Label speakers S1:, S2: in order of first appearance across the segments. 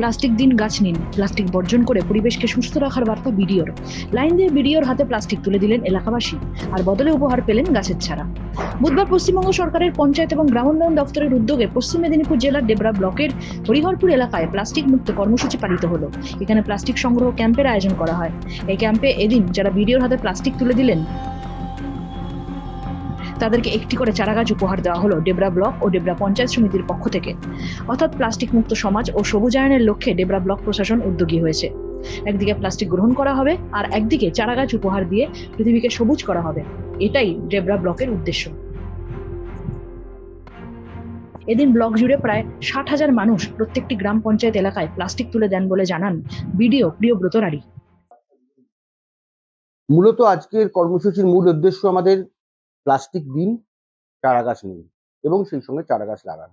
S1: Plastic দিন গাছ নিন। প্লাস্টিক বর্জন করে পরিবেশকে সুস্থ রাখার বার্তা বিডিওর। লাইন দিয়ে বিডিওর হাতে প্লাস্টিক তুলে দিলেন এলাকাবাসী, আর বদলে উপহার পেলেন গাছের ছাড়া। বুধবার পশ্চিমবঙ্গ সরকারের পঞ্চায়েত এবং গ্রামোন্নয়ন দপ্তরের উদ্যোগে পশ্চিম মেদিনীপুর জেলার ডেবরা ব্লকের হরিহরপুর এলাকায় প্লাস্টিক মুক্ত কর্মসূচি পালিত হলো। এখানে প্লাস্টিক সংগ্রহ ক্যাম্পের আয়োজন করা হয়। এই ক্যাম্পে এদিন যারা বিডিওর হাতে প্লাস্টিক তুলে দিলেন তাদেরকে একটি করে চারাগাছ উপহার দেওয়া হলো ডেবরা ব্লক ও ডেবরা পঞ্চায়েত সমিতির পক্ষ থেকে। অর্থাৎ প্লাস্টিক মুক্ত সমাজ ও সবুজায়নের লক্ষ্যে ডেবরা ব্লক প্রশাসন উদ্যোগী হয়েছে। একদিকে প্লাস্টিক গ্রহণ করা হবে আর একদিকে চারাগাছ উপহার দিয়ে পৃথিবীকে সবুজ করা হবে। এটাই ডেবরা ব্লকের উদ্দেশ্য। এদিন ব্লক জুড়ে প্রায় ষাট হাজার মানুষ প্রত্যেকটি গ্রাম পঞ্চায়েত এলাকায় প্লাস্টিক তুলে দেন বলে জানান বিডিও প্রিয়ব্রত রাড়ি
S2: মূলত আজকের কর্মসূচির মূল উদ্দেশ্য আমাদের প্লাস্টিক দিন চারা গাছ নিন এবং সেই সঙ্গে চারা গাছ লাগান।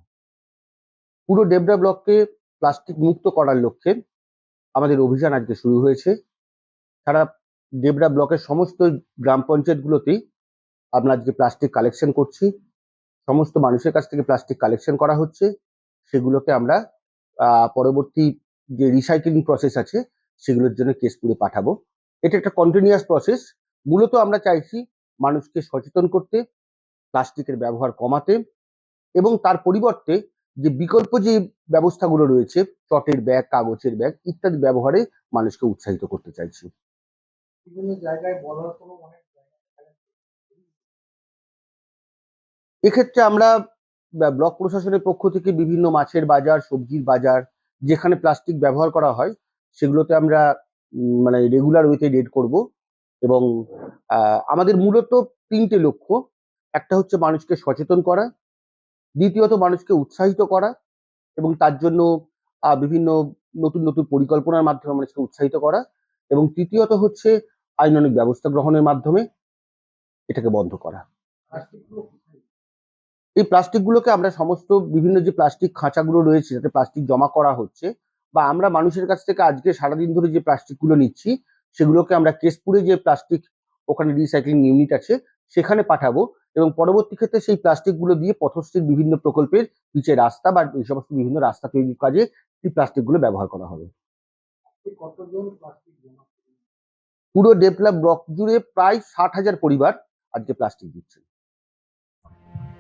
S2: পুরো ডেবরা ব্লককে প্লাস্টিক মুক্ত করার লক্ষ্যে আমাদের অভিযান আজকে শুরু হয়েছে। সারা ডেবরা ব্লকের সমস্ত গ্রাম পঞ্চায়েতগুলোতেই আমরা আজকে প্লাস্টিক কালেকশন করছি। সমস্ত মানুষের কাছ থেকে প্লাস্টিক কালেকশন করা হচ্ছে। সেগুলোকে আমরা পরবর্তী যে রিসাইকেলিং প্রসেস আছে, সেগুলোর জন্য কেসপুরে পাঠাবো। এটা একটা কন্টিনিউয়াস প্রসেস মূলত আমরা চাইছি মানুষকে সচেতন করতে প্লাস্টিকের ব্যবহার কমাতে এবং তার পরিবর্তে যে বিকল্প যে ব্যবস্থাগুলো রয়েছে চটের ব্যাগ কাগজের ব্যাগ ইত্যাদি ব্যবহারে মানুষকে উৎসাহিত করতে চাইছি।
S3: বিভিন্ন জায়গায় বলার কোনো অনেক
S2: এক্ষেত্রে আমরা ব্লক প্রশাসনের পক্ষ থেকে বিভিন্ন মাছের বাজার সবজির বাজার যেখানে প্লাস্টিক ব্যবহার করা হয় সেগুলোতে আমরা মানে রেগুলার ওয়েতে রেড করব। এবং আমাদের মূলত তিনটে লক্ষ্য। একটা হচ্ছে মানুষকে সচেতন করা, দ্বিতীয়ত মানুষকে উৎসাহিত করা এবং তার জন্য বিভিন্ন নতুন নতুন পরিকল্পনার মাধ্যমে মানুষকে উৎসাহিত করা এবং তৃতীয়ত হচ্ছে আইনানুগ ব্যবস্থা গ্রহণের মাধ্যমে এটাকে বন্ধ করা। এই প্লাস্টিকগুলোকে আমরা সমস্ত বিভিন্ন যে প্লাস্টিক খাঁচাগুলো রয়েছে, যাতে প্লাস্টিক জমা করা হচ্ছে বা আমরা মানুষের কাছ থেকে আজকে সারাদিন ধরে যে প্লাস্টিকগুলো নিচ্ছি সেগুলোকে আমরা কেশপুরে যে প্লাস্টিক ওখানে রিসাইক্লিং ইউনিট আছে সেখানে পাঠাবো এবং পরবর্তী ক্ষেত্রে সেই প্লাস্টিকগুলো দিয়ে পথশ্রীর বিভিন্ন প্রকল্পের নিচে রাস্তা বা এই সমস্ত বিভিন্ন রাস্তা তৈরির কাজে এই প্লাস্টিকগুলো ব্যবহার করা হবে? পুরো ডেভেলপ ব্লক জুড়ে প্রায় ষাট হাজার পরিবার আজকে প্লাস্টিক দিচ্ছে।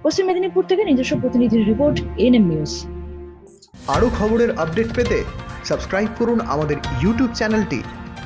S1: পশ্চিম মেদিনীপুর থেকে নিজস্ব প্রতিনিধির রিপোর্ট এনএম নিউজ
S4: আরও খবরের আপডেট পেতে সাবস্ক্রাইব করুন আমাদের ইউটিউব চ্যানেলটি